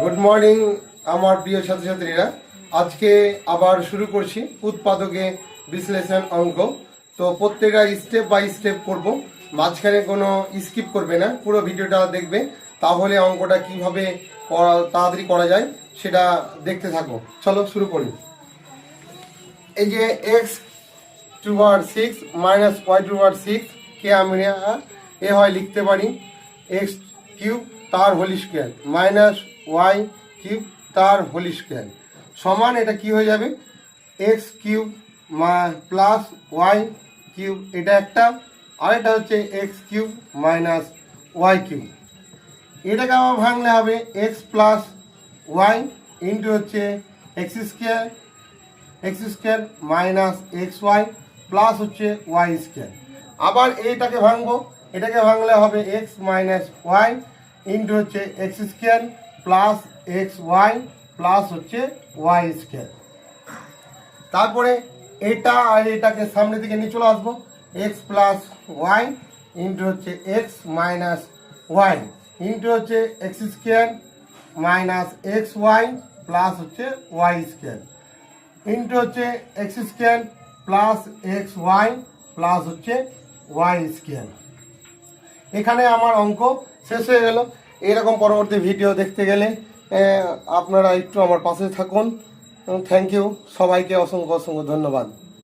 Good morning আমার প্রিয় ছাত্রছাত্রীরা। আজকে আবার শুরু করছি উৎপাদকে বিশ্লেষণ অঙ্ক। তো প্রত্যেকটা স্টেপ বাই স্টেপ করব। মাঝখানে কোনো স্কিপ করবে না, পুরো ভিডিওটা দেখবে। তাহলে অঙ্কটা কীভাবে তাড়াতাড়ি করা যায় সেটা দেখতে থাকো চলো শুরু করি। এই যে এক্স টু আর সিক্স মাইনাস ওয়াই টু আর সিক্স কে আমি এ হয় লিখতে পারি? এক্স কিউব তার whole square minus y cube তার হোলি স্কোয়ার সমান এটা কি হয়ে যাবে? X cube plus y cube. এটা একটা। আরেকটা হচ্ছে x cube minus y cube. এটাকে আবার ভাঙলে হবে এক্স প্লাস ওয়াই ইন্টু হচ্ছে x square. X square minus x y plus হচ্ছে ওয়াই স্কোয়ার। আবার এইটাকে ভাঙবো। এটাকে ভাঙলে হবে এক্স মাইনাস ওয়াই ইন্টু হচ্ছে x square plus x y plus হচ্ছে ওয়াই স্কোয়ার তারপরে এটা আর এটাকে সামনে দিকে নিয়ে চলে আসব। এক্স প্লাস ওয়াই ইন্টু হচ্ছে এক্স মাইনাস ওয়াই ইন্টু হচ্ছে x square minus x y plus হচ্ছে ওয়াই স্কোয়ার ইন্টু হচ্ছে x square plus x y plus হচ্ছে ওয়াই স্কোয়ার এখানে আমার অঙ্ক শেষ হয়ে গেল। এরকম পরবর্তী ভিডিও দেখতে গেলে আপনারা একটু আমার পাশে থাকুন। থ্যাংক ইউ সবাইকে অসংখ্য অসংখ্য ধন্যবাদ।